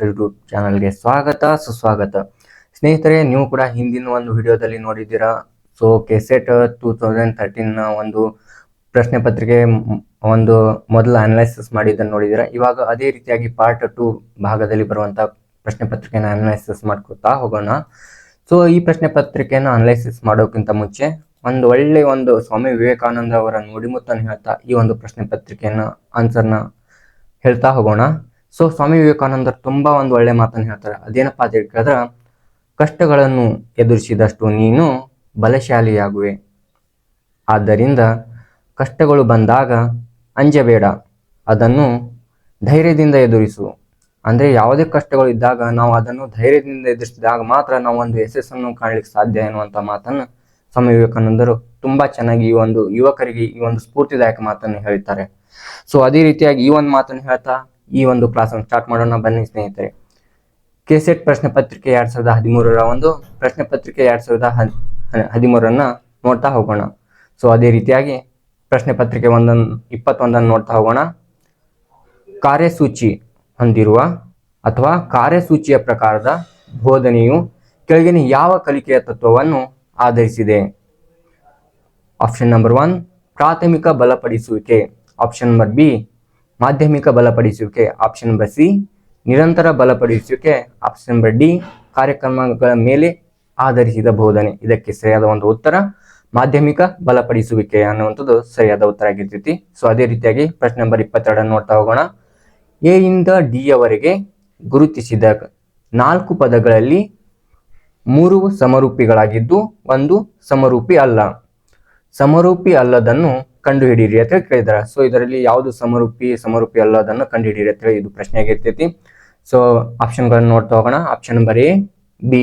YouTube ಚಾನಲ್ಗೆ ಸ್ವಾಗತ, ಸುಸ್ವಾಗತ. ಸ್ನೇಹಿತರೆ, ನೀವು ಕೂಡ ಹಿಂದಿನ ಒಂದು ವಿಡಿಯೋದಲ್ಲಿ ನೋಡಿದ್ದೀರಾ? So KSET two thousand thirteen ಒಂದು ಪ್ರಶ್ನೆ ಪತ್ರಿಕೆ ಒಂದು ಮೊದಲು ಅನಲೈಸಿಸ್ ಮಾಡಿದ್ದನ್ನು ನೋಡಿದ್ದೀರಾ? ಇವಾಗ ಅದೇ ರೀತಿಯಾಗಿ ಪಾರ್ಟ್ ಟು ಭಾಗದಲ್ಲಿ ಬರುವಂಥ ಪ್ರಶ್ನೆ ಪತ್ರಿಕೆನ ಅನಲೈಸಿಸ್ ಮಾಡ್ಕೊತಾ ಹೋಗೋಣ. ಸೊ ಈ ಪ್ರಶ್ನೆ ಪತ್ರಿಕೆಯನ್ನು ಅನಲೈಸಿಸ್ ಮಾಡೋಕ್ಕಿಂತ ಮುಂಚೆ ಒಂದು ಒಳ್ಳೆ ಒಂದು ಸ್ವಾಮಿ ವಿವೇಕಾನಂದ ಅವರ ನುಡಿಮುತ್ತನ್ನು ಹೇಳ್ತಾ ಈ ಒಂದು ಪ್ರಶ್ನೆ ಪತ್ರಿಕೆಯನ್ನು ಆನ್ಸರ್ನ ಹೇಳ್ತಾ ಹೋಗೋಣ. ಸೊ ಸ್ವಾಮಿ ವಿವೇಕಾನಂದರು ತುಂಬ ಒಂದು ಒಳ್ಳೆ ಮಾತನ್ನು ಹೇಳ್ತಾರೆ. ಅದೇನಪ್ಪ ಅಂತ ಕೇಳಿದ್ರೆ, ಕಷ್ಟಗಳನ್ನು ಎದುರಿಸಿದಷ್ಟು ನೀನು ಬಲಶಾಲಿಯಾಗುವೆ. ಆದ್ದರಿಂದ ಕಷ್ಟಗಳು ಬಂದಾಗ ಅಂಜಬೇಡ. ಅದನ್ನು ಧೈರ್ಯದಿಂದ ಎದುರಿಸು. ಅಂದರೆ ಯಾವುದೇ ಕಷ್ಟಗಳು ಇದ್ದಾಗ ನಾವು ಅದನ್ನು ಧೈರ್ಯದಿಂದ ಎದುರಿಸಿದಾಗ ಮಾತ್ರ ನಾವು ಒಂದು ಯಶಸ್ಸನ್ನು ಕಾಣಲಿಕ್ಕೆ ಸಾಧ್ಯ ಎನ್ನುವಂಥ ಮಾತನ್ನು ಸ್ವಾಮಿ ವಿವೇಕಾನಂದರು ತುಂಬ ಚೆನ್ನಾಗಿ ಈ ಒಂದು ಯುವಕರಿಗೆ ಈ ಒಂದು ಸ್ಫೂರ್ತಿದಾಯಕ ಮಾತನ್ನು ಹೇಳ್ತಾರೆ ಸೊ ಅದೇ ರೀತಿಯಾಗಿ ಈ ಒಂದು ಮಾತನ್ನು ಹೇಳ್ತಾ ಈ ಒಂದು ಕ್ಲಾಸನ್ನು ಸ್ಟಾರ್ಟ್ ಮಾಡೋಣ. ಬನ್ನಿ ಸ್ನೇಹಿತರೆ. ಕೆಸೆಟ್ ಪ್ರಶ್ನೆ ಪತ್ರಿಕೆ ಎರಡ್ ಸಾವಿರದ ಹದಿಮೂರರ ಒಂದು ಪ್ರಶ್ನೆ ಪತ್ರಿಕೆ ಎರಡ್ ಸಾವಿರದ ಹದಿಮೂರನ್ನ ನೋಡ್ತಾ ಹೋಗೋಣ. ಸೊ ಅದೇ ರೀತಿಯಾಗಿ ಪ್ರಶ್ನೆ ಪತ್ರಿಕೆ ಒಂದನ್ನು ಇಪ್ಪತ್ತೊಂದನ್ನು ನೋಡ್ತಾ ಹೋಗೋಣ. ಕಾರ್ಯಸೂಚಿ ಹೊಂದಿರುವ ಅಥವಾ ಕಾರ್ಯಸೂಚಿಯ ಪ್ರಕಾರದ ಬೋಧನೆಯು ಕೆಳಗಿನ ಯಾವ ಕಲಿಕೆಯ ತತ್ವವನ್ನು ಆಧರಿಸಿದೆ? ಆಪ್ಷನ್ ನಂಬರ್ ಒನ್ ಪ್ರಾಥಮಿಕ ಬಲಪಡಿಸುವಿಕೆ. ಆಪ್ಷನ್ ನಂಬರ್ ಬಿ ಮಾಧ್ಯಮಿಕ ಬಲಪಡಿಸುವಿಕೆ ಆಪ್ಷನ್ ನಂಬರ್ ಸಿ ನಿರಂತರ ಬಲಪಡಿಸುವಿಕೆ ಆಪ್ಷನ್ ನಂಬರ್ ಡಿ ಕಾರ್ಯಕ್ರಮಗಳ ಮೇಲೆ ಆಧರಿಸಿದ ಬೋಧನೆ. ಇದಕ್ಕೆ ಸರಿಯಾದ ಒಂದು ಉತ್ತರ, ಮಾಧ್ಯಮಿಕ ಬಲಪಡಿಸುವಿಕೆ ಅನ್ನುವಂಥದ್ದು ಸರಿಯಾದ ಉತ್ತರ ಆಗಿರ್ತೈತಿ. ಸೊ ಅದೇ ರೀತಿಯಾಗಿ ಪ್ರಶ್ನೆ ನಂಬರ್ ಇಪ್ಪತ್ತೆರಡನ್ನು ನೋಡ್ತಾ ಹೋಗೋಣ. ಎ ಇಂದ ಡಿ ಯವರೆಗೆ ಗುರುತಿಸಿದ ನಾಲ್ಕು ಪದಗಳಲ್ಲಿ ಮೂರು ಸಮರೂಪಿಗಳಾಗಿದ್ದು, ಒಂದು ಸಮರೂಪಿ ಅಲ್ಲ. ಸಮರೂಪಿ ಅಲ್ಲದನ್ನು ಕಂಡುಹಿಡಿಯಿರಿ ಅಂತ ಹೇಳಿ ಕೇಳಿದಾರೆ. ಸೊ ಇದರಲ್ಲಿ ಯಾವುದು ಸಮರೂಪಿ ಸಮರೂಪಿ ಅಲ್ಲದನ್ನು ಕಂಡುಹಿಡಿಯಿರಿ ಅಂತ ಹೇಳಿ ಇದು ಪ್ರಶ್ನೆ ಆಗಿರ್ತೈತಿ ಸೊ ಆಪ್ಷನ್ಗಳನ್ನು ನೋಡ್ತಾ ಹೋಗೋಣ. ಆಪ್ಷನ್ ನಂಬರ್ ಎ ಬಿ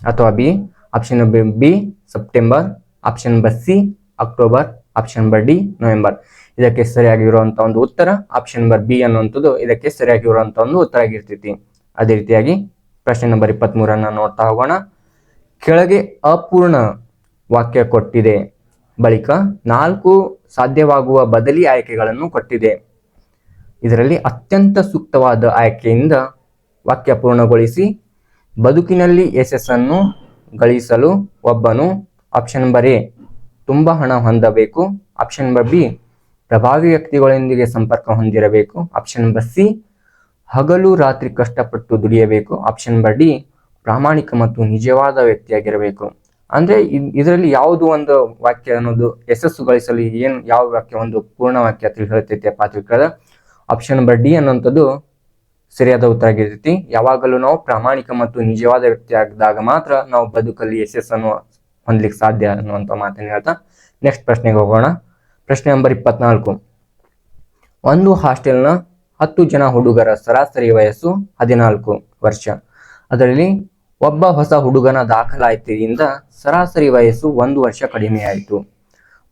ಅಥವಾ B option B September option number C October option number D November ಇದಕ್ಕೆ ಸರಿಯಾಗಿರುವಂತಹ ಒಂದು ಉತ್ತರ ಆಪ್ಷನ್ ನಂಬರ್ ಬಿ ಅನ್ನುವಂಥದ್ದು ಇದಕ್ಕೆ ಸರಿಯಾಗಿರುವಂತಹ ಒಂದು ಉತ್ತರ ಆಗಿರ್ತೈತಿ. ಅದೇ ರೀತಿಯಾಗಿ ಪ್ರಶ್ನೆ ನಂಬರ್ ಇಪ್ಪತ್ತ್ ಮೂರನ್ನ ನೋಡ್ತಾ ಹೋಗೋಣ. ಕೆಳಗೆ ಅಪೂರ್ಣ ವಾಕ್ಯ ಕೊಟ್ಟಿದೆ. ಬಳಿಕ ನಾಲ್ಕು ಸಾಧ್ಯವಾಗುವ ಬದಲಿ ಆಯ್ಕೆಗಳನ್ನು ಕೊಟ್ಟಿದೆ. ಇದರಲ್ಲಿ ಅತ್ಯಂತ ಸೂಕ್ತವಾದ ಆಯ್ಕೆಯಿಂದ ವಾಕ್ಯ ಪೂರ್ಣಗೊಳಿಸಿ, ಬದುಕಿನಲ್ಲಿ ಯಶಸ್ಸನ್ನು ಗಳಿಸಲು ಒಬ್ಬನು ಆಪ್ಷನ್ ನಂಬರ್ ಎ ತುಂಬ ಹಣ ಹೊಂದಬೇಕು, ಆಪ್ಷನ್ ನಂಬರ್ ಬಿ ಪ್ರಭಾವಿ ವ್ಯಕ್ತಿಗಳೊಂದಿಗೆ ಸಂಪರ್ಕ ಹೊಂದಿರಬೇಕು, ಆಪ್ಷನ್ ನಂಬರ್ ಸಿ ಹಗಲು ರಾತ್ರಿ ಕಷ್ಟಪಟ್ಟು ದುಡಿಯಬೇಕು, ಆಪ್ಷನ್ ನಂಬರ್ ಡಿ ಪ್ರಾಮಾಣಿಕ ಮತ್ತು ನಿಜವಾದ ವ್ಯಕ್ತಿಯಾಗಿರಬೇಕು. ಅಂದ್ರೆ ಇದ್- ಇದರಲ್ಲಿ ಯಾವುದು ಒಂದು ವಾಕ್ಯ ಅನ್ನೋದು ಯಶಸ್ಸು ಗಳಿಸಲು ಏನು, ಯಾವ ವಾಕ್ಯ ಒಂದು ಪೂರ್ಣ ವಾಕ್ಯ ಅಂತ ಪಾತ್ರಿಕದ ಆಪ್ಷನ್ ನಂಬರ್ ಡಿ ಅನ್ನುವಂಥದ್ದು ಸರಿಯಾದ ಉತ್ತರ ಆಗಿರ್ತೈತಿ. ಯಾವಾಗಲೂ ನಾವು ಪ್ರಾಮಾಣಿಕ ಮತ್ತು ನಿಜವಾದ ವ್ಯಕ್ತಿ ಆಗಿದಾಗ ಮಾತ್ರ ನಾವು ಬದುಕಲ್ಲಿ ಯಶಸ್ಸನ್ನು ಹೊಂದ್ಲಿಕ್ಕೆ ಸಾಧ್ಯ ಅನ್ನುವಂಥ ಮಾತನ್ನು ಹೇಳ್ತಾ ನೆಕ್ಸ್ಟ್ ಪ್ರಶ್ನೆಗೆ ಹೋಗೋಣ. ಪ್ರಶ್ನೆ ನಂಬರ್ ಇಪ್ಪತ್ನಾಲ್ಕು. ಒಂದು ಹಾಸ್ಟೆಲ್ನ ಹತ್ತು ಜನ ಹುಡುಗರ ಸರಾಸರಿ ವಯಸ್ಸು ಹದಿನಾಲ್ಕು ವರ್ಷ. ಅದರಲ್ಲಿ ಒಬ್ಬ ಹೊಸ ಹುಡುಗನ ದಾಖಲಾತಿಯಿಂದ ಸರಾಸರಿ ವಯಸ್ಸು ಒಂದು ವರ್ಷ ಕಡಿಮೆಯಾಯಿತು.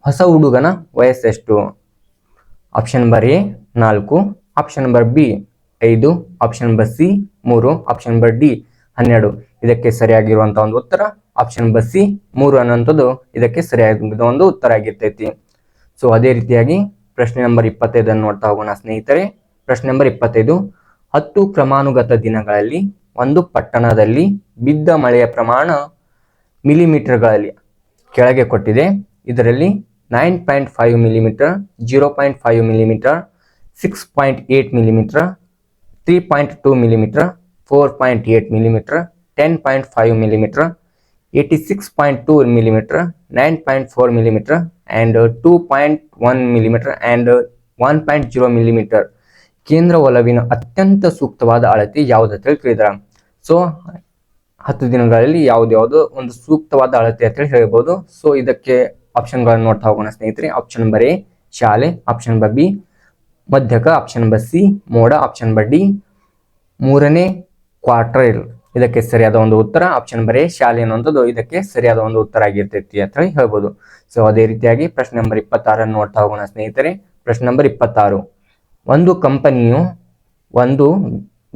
ಹೊಸ ಹುಡುಗನ ವಯಸ್ಸೆಷ್ಟು? ಆಪ್ಷನ್ ನಂಬರ್ ಎ, ನಾಲ್ಕು. ಆಪ್ಷನ್ ನಂಬರ್ ಬಿ, ಐದು. ಆಪ್ಷನ್ ನಂಬರ್ ಸಿ, ಮೂರು. ಆಪ್ಷನ್ ನಂಬರ್ ಡಿ, ಹನ್ನೆರಡು. ಇದಕ್ಕೆ ಸರಿಯಾಗಿರುವಂತಹ ಒಂದು ಉತ್ತರ. ಆಪ್ಷನ್ ನಂಬರ್ ಸಿ, ಮೂರು ಅನ್ನುವಂಥದ್ದು ಇದಕ್ಕೆ ಸರಿಯಾದ ಒಂದು ಉತ್ತರ ಆಗಿರ್ತೈತಿ. ಸೊ ಅದೇ ರೀತಿಯಾಗಿ ಪ್ರಶ್ನೆ ನಂಬರ್ ಇಪ್ಪತ್ತೈದನ್ನು ನೋಡ್ತಾ ಹೋಗೋಣ ಸ್ನೇಹಿತರೆ. ಪ್ರಶ್ನೆ ನಂಬರ್ ಇಪ್ಪತ್ತೈದು. ಹತ್ತು ಕ್ರಮಾನುಗತ ದಿನಗಳಲ್ಲಿ ಒಂದು ಪಟ್ಟಣದಲ್ಲಿ ಬಿದ್ದ ಮಳೆಯ ಪ್ರಮಾಣ ಮಿಲಿಮೀಟರ್ಗಳಲ್ಲಿ ಕೆಳಗೆ ಕೊಟ್ಟಿದೆ. ಇದರಲ್ಲಿ nine point five millimetre, zero point five millimetre, six point eight millimetre, three point two millimetre, four point eight millimetre, ten point five millimetre, eighty six point two millimetre, nine point four millimetre and two point one millimetre and one point zero millimetre. ಕೇಂದ್ರ ಒಲವಿನ ಅತ್ಯಂತ ಸೂಕ್ತವಾದ ಅಳತೆ ಹೇಳಿ ಕೇಳಿದಾರ so ಹತ್ತು ದಿನಗಳಲ್ಲಿ ಯಾವ್ದು ಒಂದು ಸೂಕ್ತವಾದ ಅಳತೆ ಅಂತ ಹೇಳಿ ಹೇಳ್ಬೋದು. ಸೊ ಇದಕ್ಕೆ ಆಪ್ಷನ್ಗಳನ್ನು ನೋಡ್ತಾ ಹೋಗೋಣ ಸ್ನೇಹಿತರೆ. ಆಪ್ಷನ್ ನಂಬರ್ ಎ ಶಾಲೆ. ಆಪ್ಷನ್ ನಂಬರ್ ಬಿ ಮಧ್ಯಕ. ಆಪ್ಷನ್ ನಂಬರ್ ಸಿ ಮೋಡ. ಆಪ್ಷನ್ ನಂಬರ್ ಡಿ ಮೂರನೇ ಕ್ವಾರ್ಟೈಲ್ ಇದಕ್ಕೆ ಸರಿಯಾದ ಒಂದು ಉತ್ತರ. ಆಪ್ಷನ್ ನಂಬರ್ ಎ ಶಾಲೆ ಅನ್ನುವಂಥದ್ದು ಇದಕ್ಕೆ ಸರಿಯಾದ ಒಂದು ಉತ್ತರ ಆಗಿರ್ತೈತಿ ಅಂತ ಹೇಳಿ ಹೇಳ್ಬೋದು. ಸೊ ಅದೇ ರೀತಿಯಾಗಿ ಪ್ರಶ್ನೆ ನಂಬರ್ ಇಪ್ಪತ್ತಾರನ್ನು ನೋಡ್ತಾ ಹೋಗೋಣ ಸ್ನೇಹಿತರೆ. ಪ್ರಶ್ನೆ ನಂಬರ್ ಇಪ್ಪತ್ತಾರು. ಒಂದು ಕಂಪನಿಯು ಒಂದು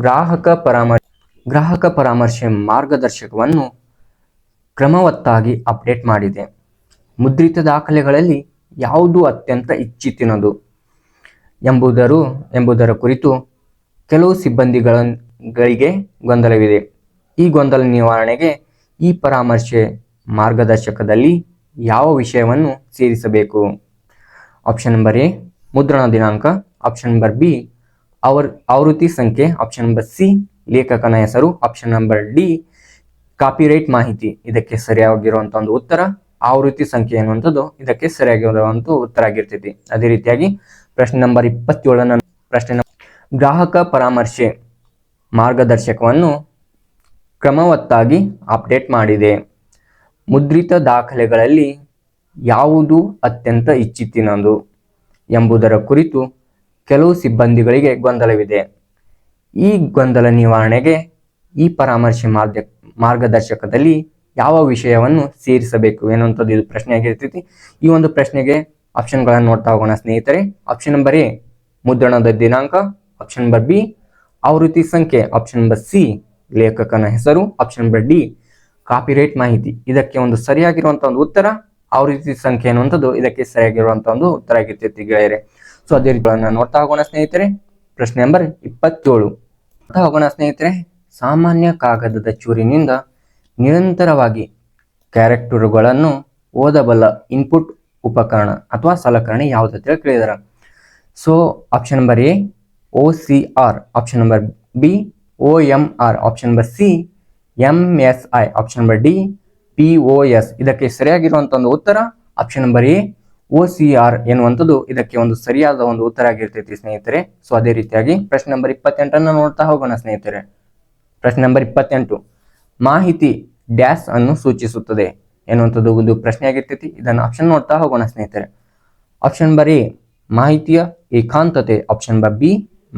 ಗ್ರಾಹಕ ಪರಾಮರ್ಶೆ ಗ್ರಾಹಕ ಪರಾಮರ್ಶೆ ಮಾರ್ಗದರ್ಶಕವನ್ನು ಕ್ರಮವತ್ತಾಗಿ ಅಪ್ಡೇಟ್ ಮಾಡಿದೆ. ಮುದ್ರಿತ ದಾಖಲೆಗಳಲ್ಲಿ ಯಾವುದು ಅತ್ಯಂತ ಇಚ್ಛಿತಿನದು ಎಂಬುದರು, ಎಂಬುದರ ಕುರಿತು ಕೆಲವು ಸಿಬ್ಬಂದಿಗಳಿಗೆ ಗೊಂದಲವಿದೆ. ಈ ಗೊಂದಲ ನಿವಾರಣೆಗೆ ಈ ಪರಾಮರ್ಶೆ ಮಾರ್ಗದರ್ಶಕದಲ್ಲಿ ಯಾವ ವಿಷಯವನ್ನು ಸೇರಿಸಬೇಕು? ಆಪ್ಷನ್ ನಂಬರ್ ಎ, ಮುದ್ರಣ ದಿನಾಂಕ. ಆಪ್ಷನ್ ನಂಬರ್ ಬಿ ಅವರ್ ಆವೃತ್ತಿ ಸಂಖ್ಯೆ ಆಪ್ಷನ್ ನಂಬರ್ ಸಿ ಲೇಖಕನ ಹೆಸರು ಆಪ್ಷನ್ ನಂಬರ್ ಡಿ ಕಾಪಿರೈಟ್ ಮಾಹಿತಿ. ಇದಕ್ಕೆ ಸರಿಯಾಗಿರುವಂಥ ಒಂದು ಉತ್ತರ, ಆವೃತ್ತಿ ಸಂಖ್ಯೆ ಅನ್ನುವಂಥದ್ದು ಇದಕ್ಕೆ ಸರಿಯಾಗಿರುವಂತ ಉತ್ತರ ಆಗಿರ್ತೈತಿ. ಅದೇ ರೀತಿಯಾಗಿ ಪ್ರಶ್ನೆ ನಂಬರ್ ಇಪ್ಪತ್ತೇಳನ ಪ್ರಶ್ನೆ ಗ್ರಾಹಕ ಪರಾಮರ್ಶೆ ಮಾರ್ಗದರ್ಶಕವನ್ನು ಕ್ರಮವತ್ತಾಗಿ ಅಪ್ಡೇಟ್ ಮಾಡಿದೆ. ಮುದ್ರಿತ ದಾಖಲೆಗಳಲ್ಲಿ ಯಾವುದು ಅತ್ಯಂತ ಇಚ್ಛಿತ್ತಿನದು ಎಂಬುದರ ಕುರಿತು ಕೆಲವು ಸಿಬ್ಬಂದಿಗಳಿಗೆ ಗೊಂದಲವಿದೆ. ಈ ಗೊಂದಲ ನಿವಾರಣೆಗೆ ಈ ಪರಾಮರ್ಶೆ ಮಾರ್ಗ, ಮಾರ್ಗದರ್ಶಕದಲ್ಲಿ ಯಾವ ವಿಷಯವನ್ನು ಸೇರಿಸಬೇಕು ಎನ್ನುವಂಥದ್ದು ಇದು ಪ್ರಶ್ನೆ ಆಗಿರ್ತೈತಿ ಈ ಒಂದು ಪ್ರಶ್ನೆಗೆ ಆಪ್ಷನ್ಗಳನ್ನು ನೋಡ್ತಾ ಹೋಗೋಣ ಸ್ನೇಹಿತರೆ. ಆಪ್ಷನ್ ನಂಬರ್ ಎ ಮುದ್ರಣದ ದಿನಾಂಕ. ಆಪ್ಷನ್ ನಂಬರ್ ಬಿ ಆವೃತ್ತಿ ಸಂಖ್ಯೆ. ಆಪ್ಷನ್ ನಂಬರ್ ಸಿ ಲೇಖಕನ ಹೆಸರು. ಆಪ್ಷನ್ ನಂಬರ್ ಡಿ ಕಾಪಿರೈಟ್ ಮಾಹಿತಿ. ಇದಕ್ಕೆ ಒಂದು ಸರಿಯಾಗಿರುವಂತಹ ಒಂದು ಉತ್ತರ, ಆವೃತ್ತಿ ಸಂಖ್ಯೆ ಅನ್ನುವಂಥದ್ದು ಇದಕ್ಕೆ ಸರಿಯಾಗಿರುವಂತಹ ಒಂದು ಉತ್ತರ ಆಗಿರ್ತೈತಿ ಗೆಳೆಯರೆ. ಸೊ ಅದೇ ರೀತಿಗಳನ್ನ ನೋಡ್ತಾ ಹೋಗೋಣ ಸ್ನೇಹಿತರೆ. ಪ್ರಶ್ನೆ ನಂಬರ್ ಇಪ್ಪತ್ತೇಳು. ನೋಡ್ತಾ ಹೋಗೋಣ ಸ್ನೇಹಿತರೆ. ಸಾಮಾನ್ಯ ಕಾಗದದ ಚೂರಿನಿಂದ ನಿರಂತರವಾಗಿ ಕ್ಯಾರೆಕ್ಟರುಗಳನ್ನು ಓದಬಲ್ಲ ಇನ್ಪುಟ್ ಉಪಕರಣ ಅಥವಾ ಸಲಕರಣೆ ಯಾವುದು ಅಂತ ಹೇಳಿ ಕೇಳಿದಾರ. So option number A O C R option number B O M R option number C M S I option number D P O S ಇದಕ್ಕೆ ಸರಿಯಾಗಿರುವಂತ ಒಂದು ಉತ್ತರ. Option number A O C R ಎನ್ನುವಂಥದ್ದು ಇದಕ್ಕೆ ಒಂದು ಸರಿಯಾದ ಒಂದು ಉತ್ತರ ಆಗಿರ್ತೈತಿ ಸ್ನೇಹಿತರೆ. ಸೊ ಅದೇ ರೀತಿಯಾಗಿ ಪ್ರಶ್ನೆ ನಂಬರ್ ಇಪ್ಪತ್ತೆಂಟನ್ನು ನೋಡ್ತಾ ಹೋಗೋಣ ಸ್ನೇಹಿತರೆ. ಪ್ರಶ್ನೆ ನಂಬರ್ ಇಪ್ಪತ್ತೆಂಟು. ಮಾಹಿತಿ ಡ್ಯಾಶ್ ಅನ್ನು ಸೂಚಿಸುತ್ತದೆ ಎನ್ನುವಂಥದ್ದು ಒಂದು ಪ್ರಶ್ನೆ ಆಗಿರ್ತೈತಿ. ಇದನ್ನು ಆಪ್ಷನ್ ನೋಡ್ತಾ ಹೋಗೋಣ ಸ್ನೇಹಿತರೆ. ಆಪ್ಷನ್ ನಂಬರ್ ಎ ಮಾಹಿತಿಯ ಏಕಾಂತತೆ ಆಪ್ಷನ್ ನಂಬರ್ ಬಿ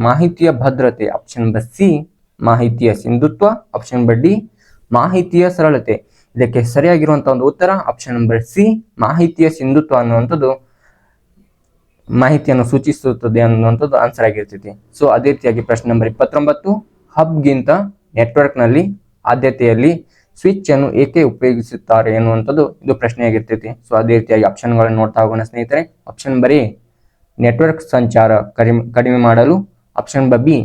ಮಾಹಿತಿಯ ಭದ್ರತೆ ಆಪ್ಷನ್ ನಂಬರ್ ಸಿ ಮಾಹಿತಿಯ ಸಿಂಧುತ್ವ ಆಪ್ಷನ್ ನಂಬರ್ ಡಿ ಮಾಹಿತಿಯ ಸರಳತೆ. ಇದಕ್ಕೆ ಸರಿಯಾಗಿರುವಂತಹ ಒಂದು ಉತ್ತರ ಆಪ್ಷನ್ ನಂಬರ್ ಸಿ ಮಾಹಿತಿಯ ಸಿಂಧುತ್ವ ಅನ್ನುವಂಥದ್ದು, ಮಾಹಿತಿಯನ್ನು ಸೂಚಿಸುತ್ತದೆ ಅನ್ನುವಂಥದ್ದು ಆನ್ಸರ್ ಆಗಿರ್ತೈತಿ. ಸೊ ಅದೇ ರೀತಿಯಾಗಿ ಪ್ರಶ್ನೆ ನಂಬರ್ ಇಪ್ಪತ್ತೊಂಬತ್ತು, ಹಬ್ಗಿಂತ ನೆಟ್ವರ್ಕ್ನಲ್ಲಿ ಆದ್ಯತೆಯಲ್ಲಿ ಸ್ವಿಚ್ ಅನ್ನು ಏಕೆ ಉಪಯೋಗಿಸುತ್ತಾರೆ ಎನ್ನುವಂಥದ್ದು ಇದು ಪ್ರಶ್ನೆ ಆಗಿರ್ತೈತಿ. ಸೊ ಅದೇ ರೀತಿಯಾಗಿ ಆಪ್ಷನ್ಗಳನ್ನು ನೋಡ್ತಾ ಹೋಗೋಣ ಸ್ನೇಹಿತರೆ. ಆಪ್ಷನ್ ಬರೀ ನೆಟ್ವರ್ಕ್ ಸಂಚಾರ ಕಡಿಮೆ ಕಡಿಮೆ ಮಾಡಲು. ಆಪ್ಷನ್ ಬ ಬಿ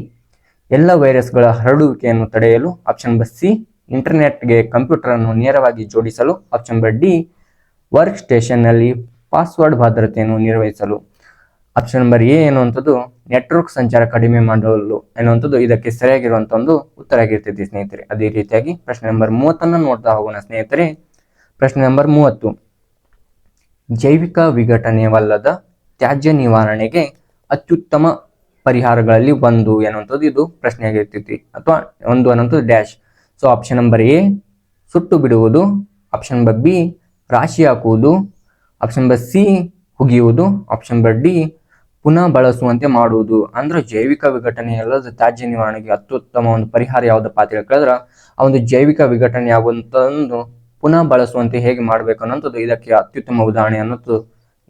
ಎಲ್ಲ ವೈರಸ್ಗಳ ಹರಡುವಿಕೆಯನ್ನು ತಡೆಯಲು. ಆಪ್ಷನ್ ಬ ಸಿ ಇಂಟರ್ನೆಟ್ಗೆ ಕಂಪ್ಯೂಟರ್ ಅನ್ನು ನೇರವಾಗಿ ಜೋಡಿಸಲು ಆಪ್ಷನ್ ನಂಬರ್ ಡಿ ವರ್ಕ್ ಸ್ಟೇಷನ್ನಲ್ಲಿ ಪಾಸ್ವರ್ಡ್ ಭದ್ರತೆಯನ್ನು ನಿರ್ವಹಿಸಲು. ಆಪ್ಷನ್ ನಂಬರ್ ಎ ಎನ್ನುವಂಥದ್ದು ನೆಟ್ವರ್ಕ್ ಸಂಚಾರ ಕಡಿಮೆ ಮಾಡಲು ಎನ್ನುವಂಥದ್ದು ಇದಕ್ಕೆ ಸರಿಯಾಗಿರುವಂಥ ಒಂದು ಉತ್ತರ ಆಗಿರ್ತೈತಿ ಸ್ನೇಹಿತರೆ. ಅದೇ ರೀತಿಯಾಗಿ ಪ್ರಶ್ನೆ ನಂಬರ್ ಮೂವತ್ತನ್ನು ನೋಡ್ತಾ ಹೋಗೋಣ ಸ್ನೇಹಿತರೆ. ಪ್ರಶ್ನೆ ನಂಬರ್ ಮೂವತ್ತು. ಜೈವಿಕ ವಿಘಟನೆವಲ್ಲದ ತ್ಯಾಜ್ಯ ನಿವಾರಣೆಗೆ ಅತ್ಯುತ್ತಮ ಪರಿಹಾರಗಳಲ್ಲಿ ಒಂದು ಎನ್ನುವಂಥದ್ದು ಇದು ಪ್ರಶ್ನೆ ಆಗಿರ್ತೈತಿ ಅಥವಾ ಒಂದು ಅನ್ನೋದು dash. So option number A ಸುಟ್ಟು ಬಿಡುವುದು. ಆಪ್ಷನ್ ನಂಬರ್ ಬಿ ರಾಶಿ ಹಾಕುವುದು. ಆಪ್ಷನ್ ನಂಬರ್ ಸಿ ಹುಗಿಯುವುದು. ಆಪ್ಷನ್ ನಂಬರ್ ಡಿ ಪುನಃ ಬಳಸುವಂತೆ ಮಾಡುವುದು. ಅಂದ್ರೆ ಜೈವಿಕ ವಿಘಟನೆ ಅಲ್ಲದ ತ್ಯಾಜ್ಯ ನಿವಾರಣೆಗೆ ಅತ್ಯುತ್ತಮ ಒಂದು ಪರಿಹಾರ ಯಾವುದಪ್ಪ ಅಂತ ಹೇಳಿ ಕೇಳಿದ್ರೆ ಆ ಒಂದು ಜೈವಿಕ ವಿಘಟನೆ ಆಗುವಂತಂದು ಪುನಃ ಬಳಸುವಂತೆ ಹೇಗೆ ಮಾಡಬೇಕು ಅನ್ನೋಂಥದ್ದು ಇದಕ್ಕೆ ಅತ್ಯುತ್ತಮ ಉದಾಹರಣೆ ಅನ್ನೋದು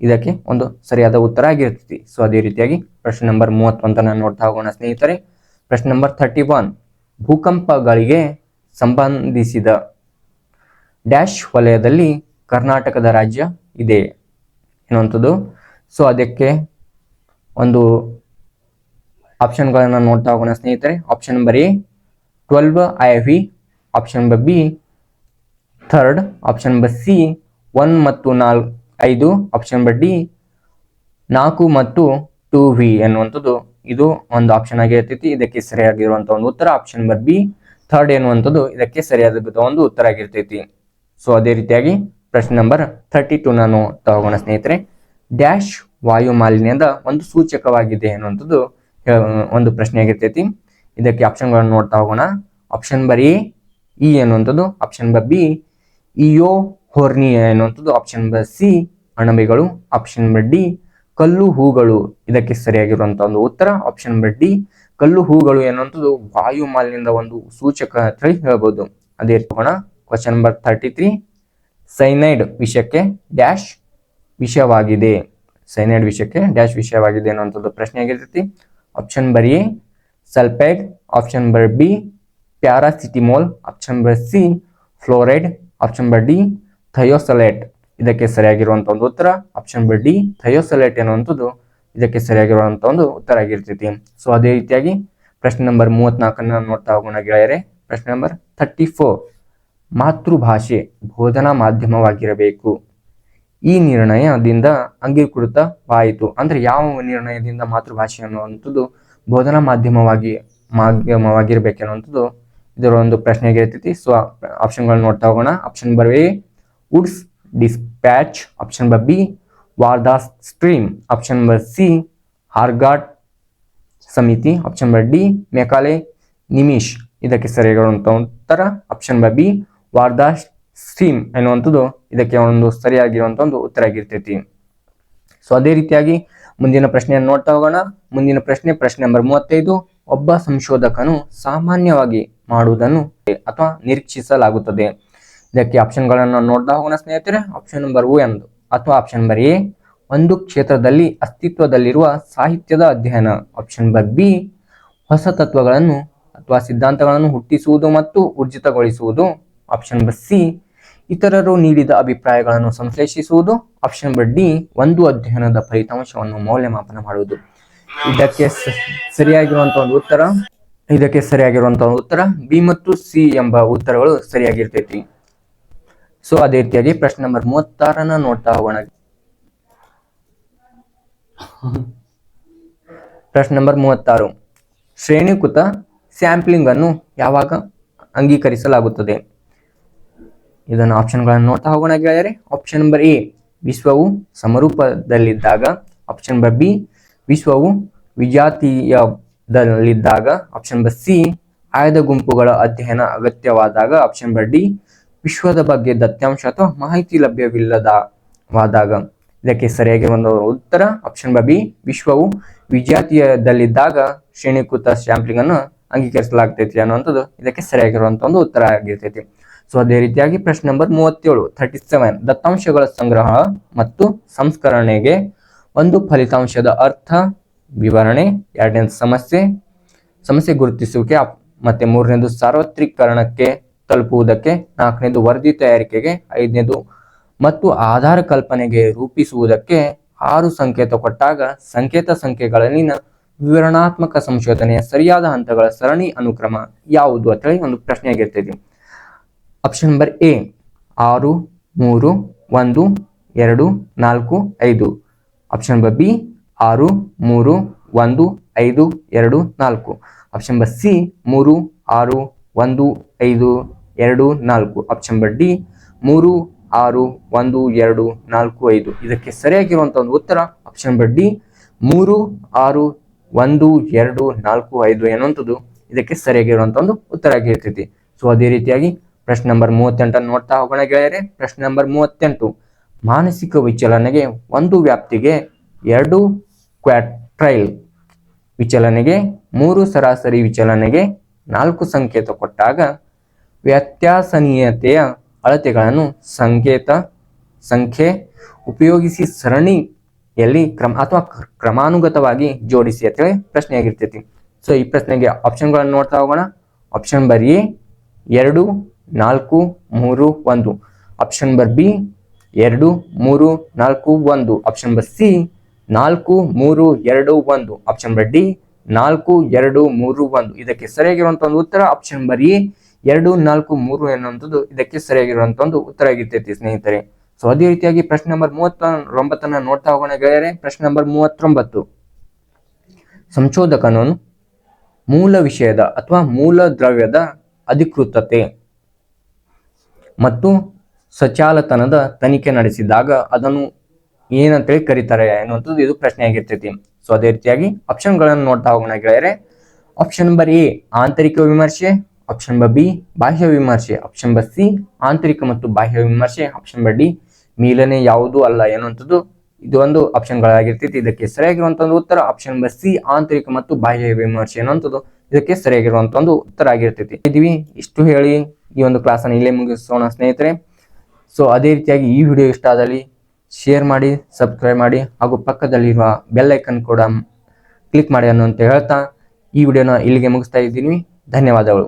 ಇದಕ್ಕೆ ಒಂದು ಸರಿಯಾದ ಉತ್ತರ ಆಗಿರ್ತೈತಿ. ಸೊ ಅದೇ ರೀತಿಯಾಗಿ ಪ್ರಶ್ನೆ ನಂಬರ್ ಮೂವತ್ತೊಂದನ್ನು ನೋಡ್ತಾ ಹೋಗೋಣ ಸ್ನೇಹಿತರೆ. ಪ್ರಶ್ನೆ ನಂಬರ್ ಥರ್ಟಿ ಒನ್ ಭೂಕಂಪಗಳಿಗೆ ಸಂಬಂಧಿಸಿದ ಡ್ಯಾಶ್ ವಲಯದಲ್ಲಿ ಕರ್ನಾಟಕದ ರಾಜ್ಯ ಇದೆ. ಎನ್ನುವಂಥದ್ದು. ಸೊ ಅದಕ್ಕೆ ಒಂದು ಆಪ್ಷನ್ಗಳನ್ನು ನೋಡ್ತಾ ಹೋಗೋಣ ಸ್ನೇಹಿತರೆ. Option number A twelve I V option number B third option number C one ಮತ್ತು ನಾಲ್ ಐದು. ಆಪ್ಷನ್ ನಂಬರ್ ಡಿ ನಾಲ್ಕು ಮತ್ತು ಟೂ ವಿ ಎನ್ನುವಂಥದ್ದು. ಇದು ಒಂದು ಆಪ್ಷನ್ ಆಗಿರ್ತೈತಿ. ಇದಕ್ಕೆ ಸರಿಯಾಗಿರುವಂಥ ಒಂದು ಉತ್ತರ. ಆಪ್ಷನ್ ನಂಬರ್ ಬಿ ಥರ್ಡ್ ಎನ್ನುವಂಥದ್ದು ಇದಕ್ಕೆ ಸರಿಯಾದ ಒಂದು ಉತ್ತರ ಆಗಿರ್ತೈತಿ. ಸೊ ಅದೇ ರೀತಿಯಾಗಿ ಪ್ರಶ್ನೆ ನಂಬರ್ ಥರ್ಟಿ ಟೂ ನಾನು ತಗೋಣ ಸ್ನೇಹಿತರೆ. ಡ್ಯಾಶ್ ವಾಯು ಮಾಲಿನ್ಯದ ಒಂದು ಸೂಚಕವಾಗಿದೆ ಅನ್ನುವಂಥದ್ದು ಒಂದು ಪ್ರಶ್ನೆ ಆಗಿರ್ತೈತಿ. ಇದಕ್ಕೆ ಆಪ್ಷನ್ಗಳನ್ನು ನೋಡ್ತಾ ಹೋಗೋಣ. ಆಪ್ಷನ್ ಬರ್ ಎ ಇ ಅನ್ನುವಂಥದ್ದು option number B Eichhornia ಎನ್ನುವಂಥದ್ದು. ಆಪ್ಷನ್ ನಂಬರ್ ಸಿ ಅಣಬೆಗಳು. ಆಪ್ಷನ್ ನಂಬರ್ ಡಿ ಕಲ್ಲು ಹೂಗಳು. ಇದಕ್ಕೆ ಸರಿಯಾಗಿರುವಂತಹ ಒಂದು ಉತ್ತರ. ಆಪ್ಷನ್ ನಂಬರ್ ಡಿ ಕಲ್ಲು ಹೂಗಳು ಎನ್ನುವಂಥದ್ದು ವಾಯು ಮಾಲಿನ್ಯದ ಒಂದು ಸೂಚಕ ಅಂತ ಹೇಳಿ ಹೇಳ್ಬೋದು. ಅದೇ ರೀತಿ ಹೋಗೋಣ question number thirty three cyanide ವಿಷಯಕ್ಕೆ ಡ್ಯಾಶ್ ವಿಷಯವಾಗಿದೆ ಸೈನೈಡ್ ವಿಷಯಕ್ಕೆ ಡ್ಯಾಶ್ ವಿಷಯವಾಗಿದೆ ಅನ್ನುವಂಥದ್ದು ಪ್ರಶ್ನೆ ಆಗಿರ್ತೈತಿ. Option number A sulphide option number B paracetamol option number C fluoride option number D ಥಯೋಸಲೇಟ್ ಇದಕ್ಕೆ ಸರಿಯಾಗಿರುವಂಥ ಒಂದು ಉತ್ತರ. ಆಪ್ಷನ್ ನಂಬರ್ ಡಿ ಥಯೋಸಲೇಟ್ ಎನ್ನುವಂಥದ್ದು ಇದಕ್ಕೆ ಸರಿಯಾಗಿರುವಂಥ ಒಂದು ಉತ್ತರ ಆಗಿರ್ತೈತಿ. ಸೊ ಅದೇ ರೀತಿಯಾಗಿ ಪ್ರಶ್ನೆ ನಂಬರ್ ಮೂವತ್ನಾಲ್ಕನ್ನ ನೋಡ್ತಾ ಹೋಗೋಣ ಗೆಳೆಯರೆ. ಪ್ರಶ್ನೆ ನಂಬರ್ ಥರ್ಟಿ ಫೋರ್ ಮಾತೃಭಾಷೆ ಬೋಧನಾ ಮಾಧ್ಯಮವಾಗಿರಬೇಕು. ಈ ನಿರ್ಣಯದಿಂದ ಅಂಗೀಕೃತವಾಯಿತು ಅಂದ್ರೆ ಯಾವ ನಿರ್ಣಯದಿಂದ ಮಾತೃಭಾಷೆ ಅನ್ನುವಂಥದ್ದು ಬೋಧನಾ ಮಾಧ್ಯಮವಾಗಿ ಮಾಧ್ಯಮವಾಗಿರ್ಬೇಕನ್ನುವಂಥದ್ದು ಇದರ ಒಂದು ಪ್ರಶ್ನೆ ಇರ್ತೈತಿ. ಸೊ ಆಪ್ಷನ್ಗಳನ್ನ ನೋಡ್ತಾ ಹೋಗೋಣ. Option number A Wood's despatch option number B Wardha stream option number C ಹಾರ್ಗಾಟ್ ಸಮಿತಿ ಆಪ್ಷನ್ ನಂಬರ್ ಡಿ ಮೆಕಾಲೆ ನಿಮಿಷ್. ಇದಕ್ಕೆ ಸರಿಯಾಗಿರುವಂಥ ಉತ್ತರ option number B Wardha stream ಎನ್ನುವಂಥದ್ದು ಇದಕ್ಕೆ ಒಂದು ಸರಿಯಾಗಿರುವಂಥ ಒಂದು ಉತ್ತರ ಆಗಿರ್ತೈತಿ. ಸೊ ಅದೇ ರೀತಿಯಾಗಿ ಮುಂದಿನ ಪ್ರಶ್ನೆಯನ್ನು ನೋಡ್ತಾ ಹೋಗೋಣ. ಮುಂದಿನ ಪ್ರಶ್ನೆ ಪ್ರಶ್ನೆ ನಂಬರ್ ಮೂವತ್ತೈದು. ಒಬ್ಬ ಸಂಶೋಧಕನು ಸಾಮಾನ್ಯವಾಗಿ ಮಾಡುವುದನ್ನು ಅಥವಾ ನಿರೀಕ್ಷಿಸಲಾಗುತ್ತದೆ. ಇದಕ್ಕೆ ಆಪ್ಷನ್ಗಳನ್ನು ನೋಡ್ತಾ ಹೋಗೋಣ ಸ್ನೇಹಿತರೆ. ಆಪ್ಷನ್ ನಂಬರ್ ಒಂದು. ಅಥವಾ ಆಪ್ಷನ್ ನಂಬರ್ ಎ ಒಂದು ಕ್ಷೇತ್ರದಲ್ಲಿ ಅಸ್ತಿತ್ವದಲ್ಲಿರುವ ಸಾಹಿತ್ಯದ ಅಧ್ಯಯನ. ಆಪ್ಷನ್ ನಂಬರ್ ಬಿ ಹೊಸ ತತ್ವಗಳನ್ನು ಅಥವಾ ಸಿದ್ಧಾಂತಗಳನ್ನು ಹುಟ್ಟಿಸುವುದು ಮತ್ತು ಊರ್ಜಿತಗೊಳಿಸುವುದು. ಆಪ್ಷನ್ ನಂಬರ್ ಸಿ ಇತರರು ನೀಡಿದ ಅಭಿಪ್ರಾಯಗಳನ್ನು ಸಂಶ್ಲೇಷಿಸುವುದು. ಆಪ್ಷನ್ ನಂಬರ್ ಡಿ ಒಂದು ಅಧ್ಯಯನದ ಫಲಿತಾಂಶವನ್ನು ಮೌಲ್ಯಮಾಪನ ಮಾಡುವುದು. ಇದಕ್ಕೆ ಸರಿಯಾಗಿರುವಂತಹ ಒಂದು ಉತ್ತರ. ಇದಕ್ಕೆ ಸರಿಯಾಗಿರುವಂತಹ ಉತ್ತರ. ಬಿ ಮತ್ತು ಸಿ ಎಂಬ ಉತ್ತರಗಳು ಸರಿಯಾಗಿರ್ತೈತಿ. ಸೊ ಅದೇ ರೀತಿಯಾಗಿ ಪ್ರಶ್ನೆ ನಂಬರ್ ಮೂವತ್ತಾರನ ನೋಡ್ತಾ ಹೋಗೋಣ. ಪ್ರಶ್ನೆ ನಂಬರ್ ಮೂವತ್ತಾರು. ಶ್ರೇಣೀಕೃತ ಸ್ಯಾಂಪ್ಲಿಂಗ್ ಅನ್ನು ಯಾವಾಗ ಅಂಗೀಕರಿಸಲಾಗುತ್ತದೆ? ಇದನ್ನು ಆಪ್ಷನ್ಗಳನ್ನು ನೋಡ್ತಾ ಹೋಗೋಣ ಗೆಳೆಯರೆ. ಆಪ್ಷನ್ ನಂಬರ್ ಎ ವಿಶ್ವವು ಸಮರೂಪದಲ್ಲಿದ್ದಾಗ. ಆಪ್ಷನ್ ನಂಬರ್ ಬಿ ವಿಶ್ವವು ವಿಜಾತೀಯದಲ್ಲಿದ್ದಾಗ. ಆಪ್ಷನ್ ನಂಬರ್ ಸಿ ಆಯ್ದ ಗುಂಪುಗಳ ಅಧ್ಯಯನ ಅಗತ್ಯವಾದಾಗ. ಆಪ್ಷನ್ ನಂಬರ್ ಡಿ ವಿಶ್ವದ ಬಗ್ಗೆ ದತ್ತಾಂಶ ಅಥವಾ ಮಾಹಿತಿ ಲಭ್ಯವಿಲ್ಲದವಾದಾಗ ಇದಕ್ಕೆ ಸರಿಯಾಗಿ ಒಂದು ಉತ್ತರ ಆಪ್ಷನ್ ಬಿ ವಿಶ್ವವು ವಿಜಾತೀಯದಲ್ಲಿದ್ದಾಗ ಶ್ರೇಣೀಕೃತ ಸ್ಯಾಂಪ್ಲಿಂಗ್ ಅನ್ನು ಅಂಗೀಕರಿಸಲಾಗ್ತೈತಿ ಅನ್ನುವಂಥದ್ದು ಇದಕ್ಕೆ ಸರಿಯಾಗಿರುವಂತ ಒಂದು ಉತ್ತರ ಆಗಿರ್ತೈತಿ. ಸೊ ಅದೇ ರೀತಿಯಾಗಿ ಪ್ರಶ್ನೆ ನಂಬರ್ ಮೂವತ್ತೇಳು ಥರ್ಟಿ ಸೆವೆನ್ ದತ್ತಾಂಶಗಳ ಸಂಗ್ರಹ ಮತ್ತು ಸಂಸ್ಕರಣೆಗೆ ಒಂದು ಫಲಿತಾಂಶದ ಅರ್ಥ, ವಿವರಣೆ ಎರಡನೇ ಸಮಸ್ಯೆ ಸಮಸ್ಯೆ ಗುರುತಿಸುವಿಕೆ ಮತ್ತೆ ಮೂರನೇದು ಸಾರ್ವತ್ರೀಕರಣಕ್ಕೆ ತಲುಪುವುದಕ್ಕೆ ನಾಲ್ಕನೇದು ವರದಿ ತಯಾರಿಕೆಗೆ, ಐದನೇದು ಮತ್ತು ಆಧಾರ ಕಲ್ಪನೆಗೆ ರೂಪಿಸುವುದಕ್ಕೆ ಆರು ಸಂಕೇತ ಕೊಟ್ಟಾಗ ಸಂಕೇತ ಸಂಖ್ಯೆಗಳಲ್ಲಿನ ವಿವರಣಾತ್ಮಕ ಸಂಶೋಧನೆಯ ಸರಿಯಾದ ಹಂತಗಳ ಸರಣಿ ಅನುಕ್ರಮ ಯಾವುದು ಅಂತೇಳಿ ಒಂದು ಪ್ರಶ್ನೆ ಆಗಿರ್ತೈತಿ ಆಪ್ಷನ್ ನಂಬರ್ ಎ ಆರು, ಮೂರು, ಒಂದು, ಎರಡು, ನಾಲ್ಕು, ಐದು. ಆಪ್ಷನ್ ನಂಬರ್ ಬಿ ಆರು, ಮೂರು, ಒಂದು, ಐದು, ಎರಡು, ನಾಲ್ಕು. ಆಪ್ಷನ್ ನಂಬರ್ ಸಿ ಮೂರು, ಆರು, ಒಂದು, ಐದು ಎರಡು, ನಾಲ್ಕು. ಆಪ್ಷನ್ ನಂಬರ್ ಡಿ ಮೂರು, ಆರು, ಒಂದು, ಎರಡು, ನಾಲ್ಕು, ಐದು. ಇದಕ್ಕೆ ಸರಿಯಾಗಿರುವಂಥ ಒಂದು ಉತ್ತರ. ಆಪ್ಷನ್ ನಂಬರ್ ಡಿ ಮೂರು, ಆರು, ಒಂದು, ಎರಡು, ನಾಲ್ಕು, ಐದು ಎನ್ನುವಂಥದ್ದು ಇದಕ್ಕೆ ಸರಿಯಾಗಿರುವಂಥ ಒಂದು ಉತ್ತರ ಆಗಿರ್ತೈತಿ. ಸೊ ಅದೇ ರೀತಿಯಾಗಿ ಪ್ರಶ್ನೆ ನಂಬರ್ ಮೂವತ್ತೆಂಟನ್ನು ನೋಡ್ತಾ ಹೋಗೋಣ ಗೆಳೆಯರೆ. ಪ್ರಶ್ನೆ ನಂಬರ್ ಮೂವತ್ತೆಂಟು. ಮಾನಸಿಕ ವಿಚಲನೆಗೆ ಒಂದು ವ್ಯಾಪ್ತಿಗೆ ಎರಡು ಕ್ವಾಟ್ರೈಲ್ ವಿಚಲನೆಗೆ ಮೂರು ಸರಾಸರಿ ವಿಚಲನೆಗೆ ನಾಲ್ಕು ಸಂಕೇತ ಕೊಟ್ಟಾಗ ವ್ಯತ್ಯಾಸನೀಯತೆಯ ಅಳತೆಗಳನ್ನು ಸಂಕೇತ, ಸಂಖ್ಯೆ, ಉಪಯೋಗಿಸಿ ಸರಣಿಯಲ್ಲಿ ಕ್ರಮ ಅಥವಾ ಕ್ರಮಾನುಗತವಾಗಿ ಜೋಡಿಸಿ ಅಂತೇಳಿ ಪ್ರಶ್ನೆ ಆಗಿರ್ತೈತಿ. ಸೊ ಈ ಪ್ರಶ್ನೆಗೆ ಆಪ್ಷನ್ಗಳನ್ನು ನೋಡ್ತಾ ಹೋಗೋಣ. ಆಪ್ಷನ್ ನಂಬರ್ ಎ ಎರಡು, ನಾಲ್ಕು, ಮೂರು, ಒಂದು. ಆಪ್ಷನ್ ಬರ್ ಬಿ ಎರಡು, ಮೂರು, ನಾಲ್ಕು, ಒಂದು. ಆಪ್ಷನ್ ಬರ್ ಸಿ ನಾಲ್ಕು, ಮೂರು, ಎರಡು, ಒಂದು. ಆಪ್ಷನ್ ಬರ್ ಡಿ ನಾಲ್ಕು, ಎರಡು, ಮೂರು, ಒಂದು. ಇದಕ್ಕೆ ಸರಿಯಾಗಿರುವಂಥ ಒಂದು ಉತ್ತರ ಆಪ್ಷನ್ ನಂಬರ್ ಎ ಎರಡು, ನಾಲ್ಕು, ಮೂರು ಎನ್ನುವಂಥದ್ದು ಇದಕ್ಕೆ ಸರಿಯಾಗಿರುವಂತ ಒಂದು ಉತ್ತರ ಆಗಿರ್ತೈತಿ ಸ್ನೇಹಿತರೆ. ಸೊ ಅದೇ ರೀತಿಯಾಗಿ ಪ್ರಶ್ನೆ ನಂಬರ್ ಮೂವತ್ತ ಒಂಬತ್ತನ್ನ ನೋಡ್ತಾ ಹೋಗೋಣ ಗೆಳೆಯರೆ. ಪ್ರಶ್ನೆ ನಂಬರ್ ಮೂವತ್ತೊಂಬತ್ತು. ಸಂಶೋಧಕನು ಮೂಲ ವಿಷಯದ ಅಥವಾ ಮೂಲ ದ್ರವ್ಯದ ಅಧಿಕೃತತೆ ಮತ್ತು ಸಚಾಲತನದ ತನಿಖೆ ನಡೆಸಿದಾಗ ಅದನ್ನು ಏನಂತೇಳಿ ಕರೀತಾರೆ ಅನ್ನುವಂಥದ್ದು ಇದು ಪ್ರಶ್ನೆ ಆಗಿರ್ತೈತಿ. ಸೊ ಅದೇ ರೀತಿಯಾಗಿ ಆಪ್ಷನ್ಗಳನ್ನು ನೋಡ್ತಾ ಹೋಗೋಣ ಗೆಳೆಯರೆ. ಆಪ್ಷನ್ ನಂಬರ್ ಎ ಆಂತರಿಕ ವಿಮರ್ಶೆ. ಆಪ್ಷನ್ ಬ ಬಿ ಬಾಹ್ಯ ವಿಮರ್ಶೆ. ಆಪ್ಷನ್ ಬ ಸಿ ಆಂತರಿಕ ಮತ್ತು ಬಾಹ್ಯ ವಿಮರ್ಶೆ. ಆಪ್ಷನ್ ಬ ಡಿ ಮೀಲನೆ ಯಾವುದೂ ಅಲ್ಲ ಏನಂತದ್ದು ಇದು ಒಂದು ಆಪ್ಷನ್ಗಳಾಗಿರ್ತೈತಿ ಇದಕ್ಕೆ ಸರಿಯಾಗಿರುವಂತಹ ಉತ್ತರ. ಆಪ್ಷನ್ ಬ ಸಿ ಆಂತರಿಕ ಮತ್ತು ಬಾಹ್ಯ ವಿಮರ್ಶೆ ಏನಂತದ್ದು ಇದಕ್ಕೆ ಸರಿಯಾಗಿರುವಂತ ಒಂದು ಉತ್ತರ ಆಗಿರ್ತೈತಿ. ಇದೀವಿ ಇಷ್ಟು ಹೇಳಿ ಈ ಒಂದು ಕ್ಲಾಸನ್ನು ಇಲ್ಲೇ ಮುಗಿಸೋಣ ಸ್ನೇಹಿತರೆ. ಸೊ ಅದೇ ರೀತಿಯಾಗಿ ಈ ವಿಡಿಯೋ ಇಷ್ಟ ಆದಲ್ಲಿ ಶೇರ್ ಮಾಡಿ ಸಬ್ಸ್ಕ್ರೈಬ್ ಮಾಡಿ, ಹಾಗೂ ಪಕ್ಕದಲ್ಲಿರುವ ಬೆಲ್ ಐಕನ್ ಕೂಡ ಕ್ಲಿಕ್ ಮಾಡಿ ಅನ್ನುವಂತ ಹೇಳ್ತಾ ಈ ವಿಡಿಯೋನ ಇಲ್ಲಿಗೆ ಮುಗಿಸ್ತಾ ಇದ್ದೀನಿ. ಧನ್ಯವಾದಗಳು.